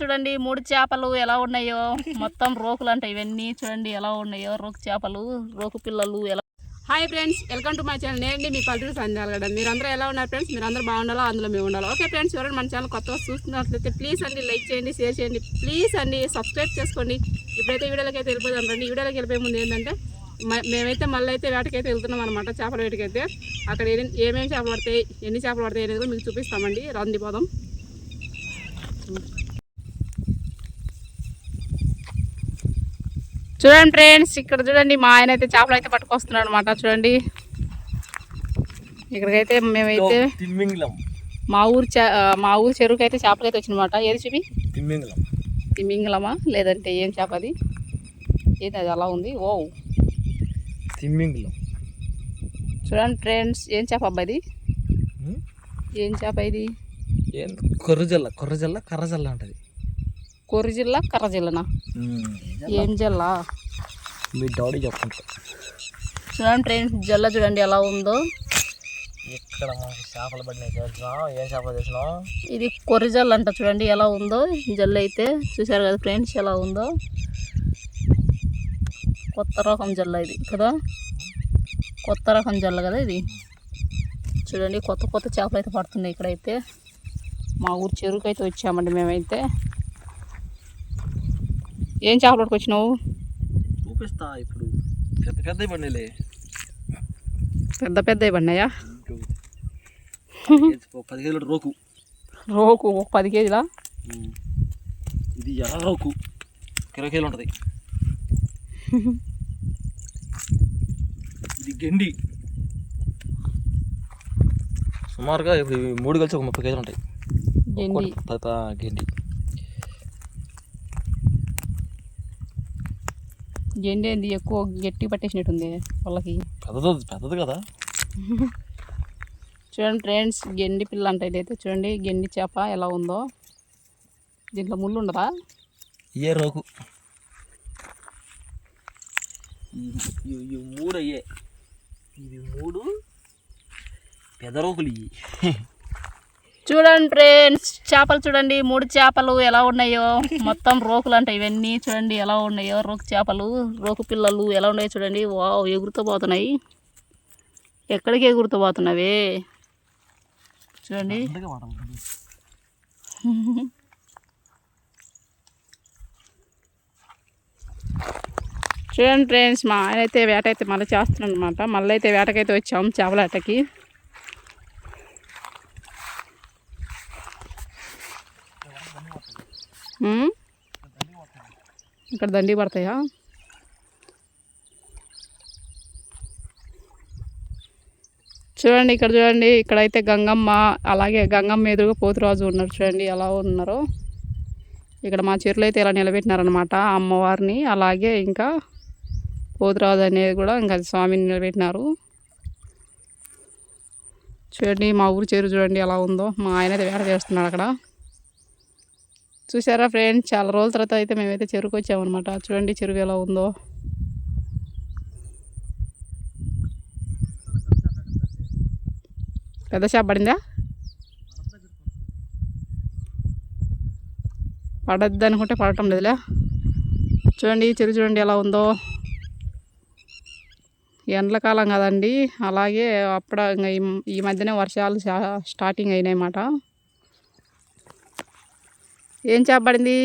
చూడండి మూడు చేపలు ఎలా ఉన్నాయో. మొత్తం రోకులు అంటే ఇవన్నీ చూడండి ఎలా ఉన్నాయో. రోకు చేపలు రోకు పిల్లలు ఎలా hi friends welcome to my channel నేను మీ పల్లెటూరు సంజాలు కదా మీరందరూ ఎలా ఉన్నారు ఫ్రెండ్స్ మీరందరూ బాగుండాలో? అందులో మేము ఉండాలి? ఓకే ఫ్రెండ్స్ ఎవరైనా మన ఛానల్ కొత్తగా చూస్తున్నట్లయితే ప్లీజ్ అండి లైక్ చేయండి షేర్ చేయండి. ప్లీజ్ అండి సబ్స్క్రైబ్ చేసుకోండి. ఇప్పుడైతే వీడియోలకి అయితే వెళ్ళిపోదాం రండి వీడియోలకి వెళ్ళిపోయే ముందు ఏంటంటే మ- మేమైతే మళ్ళీ అయితే వేటకైతే వెళ్తున్నాం అనమాట చేపల వేటకైతే. అక్కడ ఏమేమి చేపలు పడతాయి ఎన్ని చేపలు పడతాయి అనేది మీకు చూపిస్తామండి. రంది పోదాం. చూడండి ఫ్రెండ్స్ ఇక్కడ చూడండి మా ఆయన అయితే చేపలు అయితే పట్టుకొస్తున్నాడు అనమాట చూడండి. ఇక్కడికైతే మేమైతే మా ఊరు మా ఊరు చెరువుకి అయితే చేపలు అయితే వచ్చినమాట ఏది చూపి? తిమ్మింగలం తిమింగలమా లేదంటే ఏం చేప అది? ఏది అది? అలా ఉంది? ఓ తిమ్మింగలం చూడండి ఫ్రెండ్స్ ఏం చేప అబ్బా ఇది? ఏం చేప ఇది? కొర్రజల్ల కొర్రజల్ల కర్రజల్ల అంటది. కొర్రి జిల్లా కర్ర జిల్లనా ఏం జిల్లా? మీ డాడీ చూడండి ఫ్రెండ్స్ జల్ల చూడండి ఎలా ఉందో. ఇక్కడ మనకి చేపలు పడినాయి తెలుసా? ఏం చేపలు చేసినా ఇది కొర్రి జల్ల అంట చూడండి ఎలా ఉందో. జల్ల అయితే చూసారు కదా ఫ్రెండ్స్ ఎలా ఉందో. కొత్త రకం జల్ల ఇది కదా. కొత్త రకం జల్ల కదా ఇది. చూడండి కొత్త కొత్త చేపలు అయితే పడుతున్నాయి ఇక్కడైతే. మా ఊరు చెరువుకి అయితే వచ్చామండి మేమైతే. ఏం చేపలు పట్టుకొచ్చినావు చూపిస్తా ఇప్పుడు. పెద్ద పెద్ద పడినాయిలే పెద్ద పెద్దవి పడినాయా పది కేజీల రోకు. రోకు ఒక పది కేజీలా? ఇది ఎర్ర రోకు. ఇరవై కేజీలు ఉంటుంది. ఇది గెండి. సుమారుగా ఇప్పుడు మూడు కలిసి ఒక ముప్పై కేజీలు ఉంటాయి. గెండి. పెద్ద గెండి. గెండి ఏంది ఎక్కువ గట్టి పట్టేసినట్టుంది వాళ్ళకి. పెద్దది పెద్దది కదా. చూడండి ఫ్రెండ్స్ గెండి పిల్ల అంటే ఇదైతే. చూడండి గెండి చేప ఎలా ఉందో. దీంట్లో ముళ్ళు ఉండదా? ఇయే రోకు. మూడు అయ్యే. ఇవి మూడు పెద్ద రోకులు ఇవి చూడండి ఫ్రెండ్స్ చేపలు చూడండి మూడు చేపలు ఎలా ఉన్నాయో మొత్తం రోకులు అంటే ఇవన్నీ చూడండి ఎలా ఉన్నాయో రోకు చేపలు రోకు పిల్లలు ఎలా ఉన్నాయో చూడండి. వావ్ ఎగురుతూ పోతున్నాయి ఎక్కడికి ఎగురుతూ పోతున్నావే చూడండి. చూడండి ఫ్రెండ్స్ మా ఆయన అయితే వేట అయితే మళ్ళీ చేస్తున్నాడు అనమాట మళ్ళీ అయితే వేటకైతే వచ్చాము చేపల వేటకి. ఇక్కడ దండి పడతాయా? చూడండి ఇక్కడ చూడండి ఇక్కడైతే గంగమ్మ అలాగే గంగమ్మ ఎదురుగా పోతురాజు ఉన్నారు చూడండి ఎలా ఉన్నారో. ఇక్కడ మా చెరువులో అయితే ఇలా నిలబెట్టినారనమాట అమ్మవారిని అలాగే ఇంకా పోతురాజు అనేది కూడా ఇంకా స్వామిని నిలబెట్టినారు. చూడండి మా ఊరు చెరువు చూడండి ఎలా ఉందో. మా ఆయన అయితే వేట చేస్తున్నాడు అక్కడ. చూసారా ఫ్రెండ్స్? చాలా రోజుల తర్వాత అయితే మేమైతే చెరుకు వచ్చామన్నమాట. చూడండి చెరువు ఎలా ఉందో. పెద్ద షాప్ పడిందా? పడద్దు అనుకుంటే పడటం లేదులే. చూడండి చెరువు చూడండి ఎలా ఉందో. ఎండ్లకాలం కదండి. అలాగే అప్పుడు ఇంకా ఈ- ఈ మధ్యనే వర్షాలు స్టార్టింగ్ అయినాయి అన్నమాట ఏం చేప పడింది?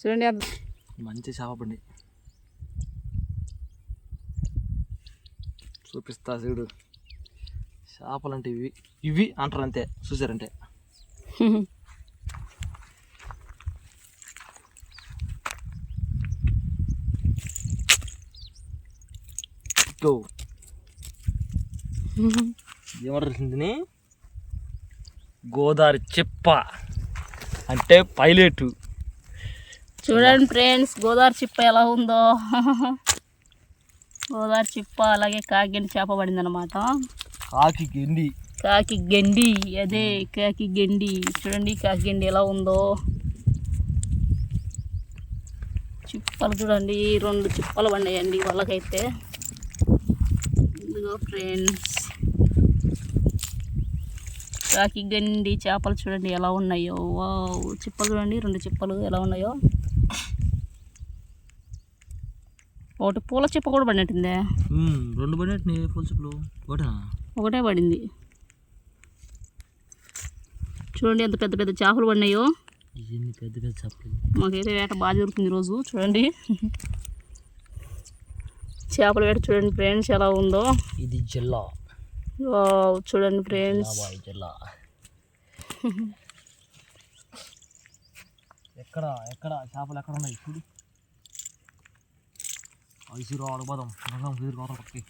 చూడండి మంచి చేప పండి చూపిస్తా చూడు. చేపలు అంటే ఇవి ఇవి అంటారు అంతే చూసారంటే. ఏమంటారు గోదావరి చెప్ప అంటే పైలట్. చూడండి ఫ్రెండ్స్ గోదావరి చిప్ప ఎలా ఉందో. గోదావరి చిప్ప అలాగే కాకిగండి చేప పడింది అనమాట కాకి గెండి. కాకి గండి అదే కాకి గండి. చూడండి కాకి గండి ఎలా ఉందో. చిప్పలు చూడండి రెండు చిప్పలు పడినాయండి వాళ్ళకైతే. ఇదిగో ఫ్రెండ్స్. రాకి గండి చేపలు చూడండి ఎలా ఉన్నాయో. వావ్ చిప్పలు చూడండి రెండు చిప్పలు ఎలా ఉన్నాయో. ఒకటి పూల చిప్ప కూడా పడినట్టుందే. రెండు పడినట్టు ఫుల్ చెప్పులు. ఒకటా? ఒకటే పడింది. చూడండి ఎంత పెద్ద పెద్ద చేపలు పడినాయో. పెద్ద పెద్ద చేపలు. మాకైతే వేట బాగా జరుగుతుంది ఈరోజు చూడండి. చేపల వేట చూడండి ఫ్రెండ్స్ ఎలా ఉందో. ఇది జిల్లా. వావ్, చూడండి ఫ్రెండ్స్ బాబాయ్ జిల్లా ఎక్కడ ఎక్కడ? చేపలు ఎక్కడ ఉన్నాయి? చూడు. ఐసీరో ఆడబోదాం రంగం కుదిరి పోతాం పక్కకి.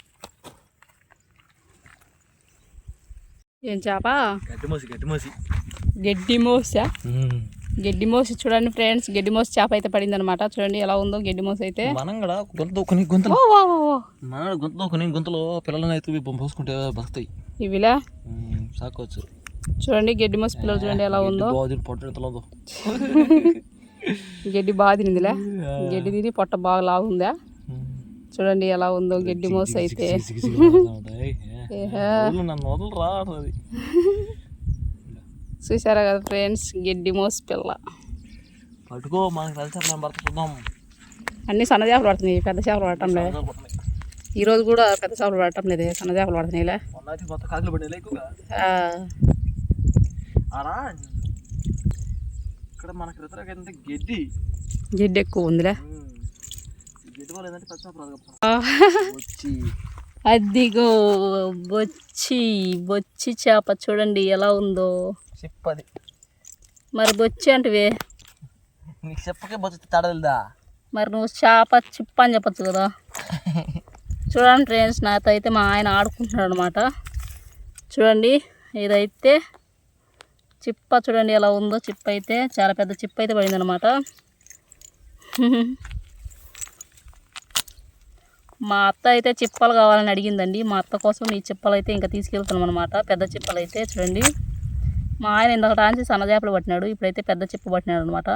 ఏం చేప? గట్టి మోసి గట్టి మోసి. గడ్డి మోస? గడ్డి మోసి చూడండి ఫ్రెండ్స్ గడ్డి మోసి చేప అయితే పడింది అనమాట చూడండి ఎలా ఉందో గడ్డి మోసి అయితే మనం కూడా గొంతులు గొంతులో పిల్లలని అయితే పోసుకుంటే ఇవిలా సాకోవచ్చు చూడండి గడ్డి మోసి పిల్లలు చూడండి ఎలా ఉందో గడ్డి బాగా తినిందిలే గడ్డి తిని పొట్ట బాగా లాగుందా చూడండి ఎలా ఉందో గడ్డి మోస అయితే. నన్ను వదలరా చూసారా కదా ఫ్రెండ్స్? గడ్డి మోస పిల్ల. పట్టుకో మనకి కలిసి అన్ని సన్న చేపలు పడుతున్నాయి పెద్ద చేపలు పడటం లేదు. వదలు పడుతున్నాయి. ఈ రోజు కూడా పెద్ద చేపలు పడటం లేదు సన్న చేపలు పడుతున్నాయిలే. ఇక్కడ మనకి గడ్డి. గడ్డి ఎక్కువ ఉందిలే. అదిగో బొచ్చి బొచ్చి చేప చూడండి ఎలా ఉందో. చెప్పది. మరి బొచ్చి అంటివే నీకు చెప్పకే బొచ్చు తడదా మరి నువ్వు చేప చిప్ప అని చెప్పచ్చు కదా. చూడండి ఫ్రెండ్స్ నాతో అయితే మా ఆయన ఆడుకుంటున్నాడు అనమాట చూడండి ఇదైతే చిప్ప చూడండి ఎలా ఉందో చిప్ప అయితే చాలా పెద్ద చిప్ప అయితే పడింది అనమాట మా అత్త అయితే చిప్పలు కావాలని అడిగిందండి. మా అత్త కోసం ఈ చిప్పలు అయితే ఇంకా తీసుకెళ్తున్నాం అనమాట పెద్ద చిప్పలు అయితే చూడండి. మా ఆయన ఇందాక టాంచి సన్న చేపలు పట్టినాడు ఇప్పుడైతే పెద్ద చిప్ప పట్టినాడు అనమాట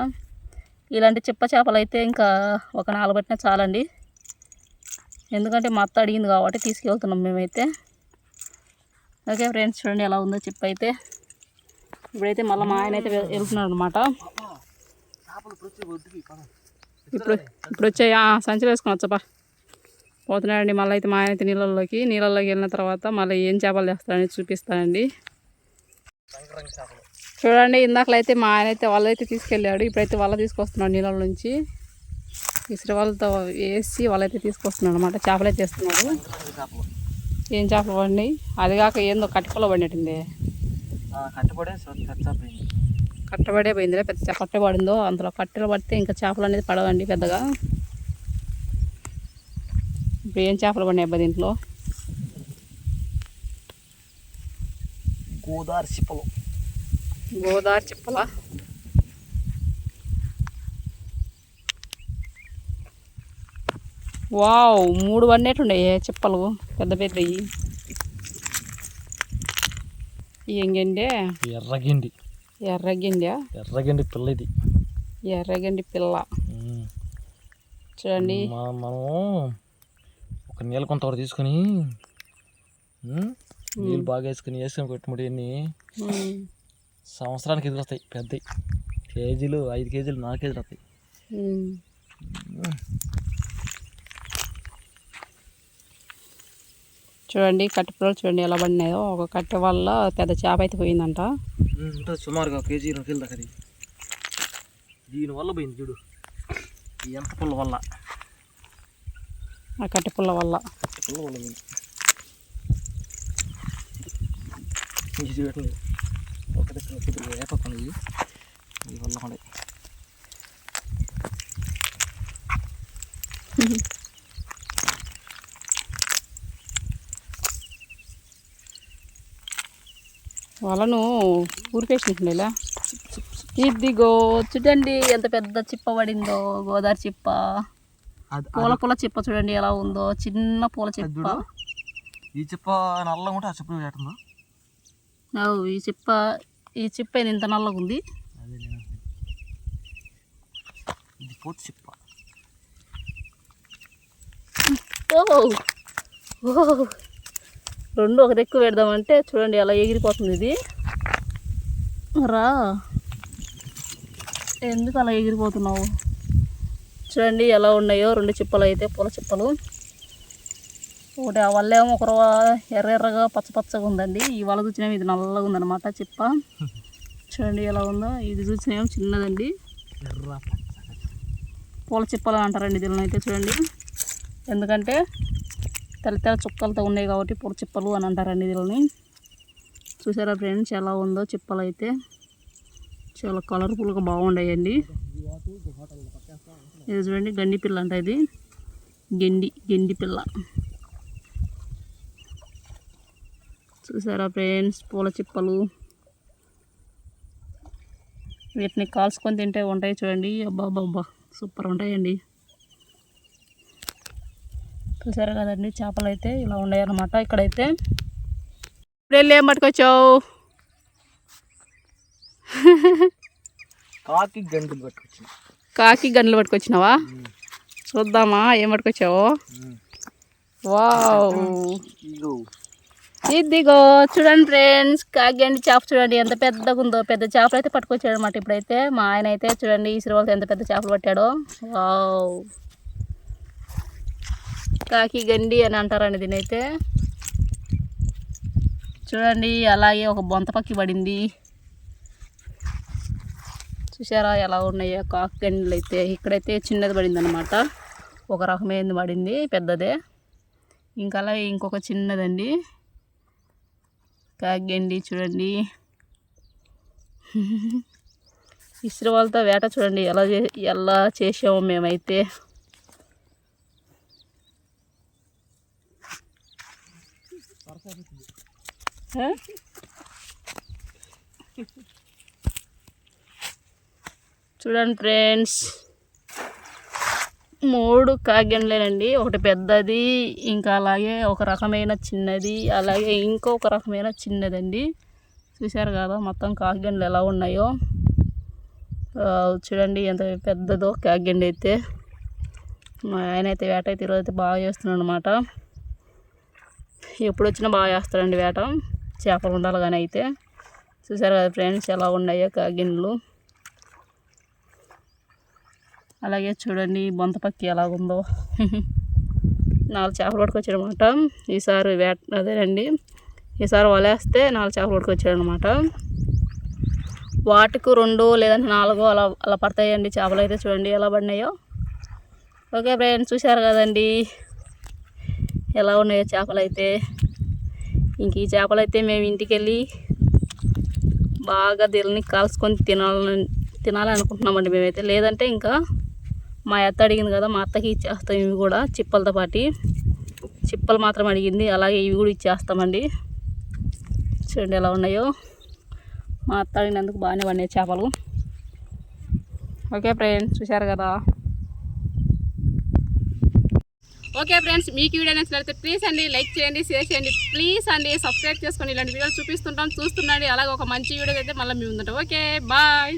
ఇలాంటి చిప్ప చేపలు అయితే ఇంకా ఒక నాలుగు పట్టినా చాలండి. ఎందుకంటే మా అత్త అడిగింది కాబట్టి తీసుకెళ్తున్నాం మేమైతే. ఓకే ఫ్రెండ్స్ చూడండి ఎలా ఉందో చిప్ప అయితే. ఇప్పుడైతే మళ్ళీ మా ఆయన అయితే వెళ్తున్నాడు అనమాట ఇప్పుడు ఇప్పుడు వచ్చే వచ్చాయి ఆ, సంచులు వచ్చపా. పోతున్నాడండి మళ్ళీ అయితే మా ఆయన అయితే నీళ్ళల్లోకి. నీళ్ళల్లోకి వెళ్ళిన తర్వాత మళ్ళీ ఏం చేపలు చేస్తాడని చూపిస్తానండి. చూడండి ఇందాకలైతే మా ఆయన అయితే వాళ్ళైతే తీసుకెళ్ళాడు. ఇప్పుడైతే వాళ్ళ తీసుకొస్తున్నాడు నీళ్ళ నుంచి. ఇసురు వాళ్ళతో వేసి వాళ్ళైతే తీసుకొస్తున్నాడు అనమాట చేపలు చేపలు ఏం చేపలు పడినాయి అది కాక ఏందో కట్టుకలో పడినట్టుంది. కట్టుబడే పోయిందిలే పెద్ద చేప కట్ట పడిందో అందులో కట్టెలు పడితే ఇంకా చేపలు అనేది పడవండి పెద్దగా. ఇప్పుడు ఏం చేపలు పడినాయి అబ్బా దీంట్లో? గోదావరి చిప్పలు. గోదావరి చిప్పలా? వావ్ మూడు పడినట్టుండే చిప్పలు? పెద్ద పెద్దవి. ఎంగండి? ఎర్రగిండి. ఎర్రగిండా? ఎర్రగిండి పిల్ల ఇది ఎర్రగండి పిల్ల. చూడండి. మనం ఒక నీళ్ళ కొంత ఒకటి తీసుకొని నీళ్ళు బాగా వేసుకొని వేసుకొని ఉమ్, సంవత్సరానికి ఎదురు వస్తాయి పెద్దవి. కేజీలు ఐదు కేజీలు నాలుగు కేజీలు వస్తాయి. చూడండి కట్టె పిల్లలు చూడండి ఎలా పడినాయో. ఒక కట్టె వల్ల పెద్ద చేప అయితే పోయిందంట. సుమారుగా ఒక కేజీ రెండు కేజీలు దాకా అది. దీనివల్ల పోయింది చూడు. ఈ ఎంత పుల్ల వల్ల? ఆ కట్టె పుల్ల వల్ల. పుల్ల వల్ల పోయింది ఇది పెట్టండి ఒకటి కొద్దిగా వేపకండి ఈ వల్ల కూడా. వలను ఇదిగో చూడండి ఎంత పెద్ద చిప్ప పడిందో గోదావరి చిప్ప. పూల పూల చిప్ప చూడండి ఎలా ఉందో చిన్న పూల చిప్ప. ఈ చెప్ప నల్లగా ఉంటే ఆ చెప్పు పెట్టందా ఈ చిప్ప ఈ చిప్ప ఇంత నల్లగా ఉంది. చెప్ప. ఓ రెండు ఒక దిక్కు పెడదామంటే చూడండి ఎలా ఎగిరిపోతుంది ఇది. రా ఎందుకు అలా ఎగిరిపోతున్నావు? చూడండి ఎలా ఉన్నాయో రెండు చిప్పలు అయితే పూల చిప్పలు. ఒకటి ఆ వల్లేమో ఒక రవ్వ ఎర్ర ఎర్రగా పచ్చ పచ్చగా ఉందండి. ఈ వల చూసినేమో ఇది నల్లగా ఉందన్నమాట చిప్ప. చూడండి ఎలా ఉందో. ఇది చూసినేమో చిన్నదండి. పూల చిప్పలు అంటారండి దీనిలో అయితే చూడండి. ఎందుకంటే తెల్ల తెల్ల చుక్కలతో ఉన్నాయి కాబట్టి పూల చిప్పలు అని అంటారండి దీనిని. చూసారా ఫ్రెండ్స్ ఎలా ఉందో చిప్పలు అయితే. చాలా కలర్ఫుల్గా బాగున్నాయండి ఇది చూడండి గండి పిల్ల అంట ఇది. గెండి గెండి పిల్ల. చూసారా ఫ్రెండ్స్? పూల చిప్పలు. వీటిని కాల్చుకొని తింటే ఉంటాయి చూడండి. అబ్బా అబ్బా సూపర్ ఉంటాయండి. చూసారా కదండి చేపలు అయితే ఇలా ఉన్నాయి అన్నమాట ఇక్కడైతే ఇప్పుడు వెళ్ళి ఏం పట్టుకొచ్చావు? కాకి గంటలు పట్టుకొచ్చింది కాకి గంటలు పట్టుకొచ్చినావా? చూద్దామా ఏం పట్టుకొచ్చావు? వావ్. ఇదిగో చూడండి ఫ్రెండ్స్ కాగండి చేప చూడండి ఎంత పెద్దగా ఉందో పెద్ద చేపలు అయితే పట్టుకొచ్చాడు అనమాట ఇప్పుడైతే. మా ఆయన అయితే చూడండి ఈ వాళ్ళతో ఎంత పెద్ద చేపలు పట్టాడో. వావ్. కాకి గండి అని అంటారండి దీని అయితే చూడండి అలాగే ఒక బొంత పక్కి పడింది. చూసారా ఎలా ఉన్నాయో కాకి గండిలు అయితే. ఇక్కడైతే చిన్నది పడింది అనమాట ఒక రకమైనది పడింది పెద్దదే. ఇంకా అలాగే ఇంకొక చిన్నదండి. కాగండి చూడండి. ఇసురు వాళ్ళతో వేట చూడండి ఎలా చే ఎలా చేసామో మేమైతే. చూడండి ఫ్రెండ్స్. మూడు కాగండ్లేనండి ఒకటి పెద్దది ఇంకా అలాగే ఒక రకమైన చిన్నది అలాగే ఇంకొక రకమైన చిన్నదండి. చూశారు కదా మొత్తం కాగండ్లు ఎలా ఉన్నాయో. చూడండి ఎంత పెద్దదో కాగండి అయితే మా ఆయన అయితే వేట అయితే ఈరోజు అయితే బాగా చేస్తున్నాడు అనమాట ఎప్పుడు వచ్చినా బాగా చేస్తాడండి వేట. చేపలు ఉండాలి కానీ అయితే. చూసారు కదా ఫ్రెండ్స్ ఎలా ఉన్నాయో కాగిన్లు. అలాగే చూడండి బొంతపక్కి ఎలా ఎలాగుందో. నాలుగు చేపలు పట్టుకొచ్చాడనమాట ఈసారి వేట అదేనండి ఈసారి వలేస్తే నాలుగు చేపలు పట్టుకొచ్చాడనమాట వాటికి రెండు లేదంటే నాలుగు అలా అలా పడతాయండి చేపలు అయితే చూడండి ఎలా పడినాయో. ఓకే ఫ్రెండ్స్ చూశారు కదండి ఎలా ఉన్నాయో చేపలు అయితే ఇంక ఈ చేపలు అయితే మేము ఇంటికి వెళ్ళి బాగా దీనిని కాల్చుకొని తినాలని తినాలనుకుంటున్నామండి మేమైతే. లేదంటే ఇంకా మా అత్త అడిగింది కదా మా అత్తకి ఇచ్చేస్తాం ఇవి కూడా చిప్పలతో పాటి. చిప్పలు మాత్రం అడిగింది అలాగే ఇవి కూడా ఇచ్చేస్తామండి. చూడండి ఎలా ఉన్నాయో. మా అత్త అడిగినందుకు బాగానే పడినాయి చేపలు. ఓకే ఫ్రెండ్స్ చూశారు కదా. ఓకే ఫ్రెండ్స్ మీకు వీడియో నచ్చినట్లయితే ప్లీజ్ అండి లైక్ చేయండి షేర్ చేయండి. ప్లీజ్ అండి సబ్స్క్రైబ్ చేసుకొని ఇలాంటి వీడియోలు చూపిస్తుంటాం చూస్తుండండి. అలాగే ఒక మంచి వీడియో అయితే మళ్ళీ మీ ఉందంట ఓకే బాయ్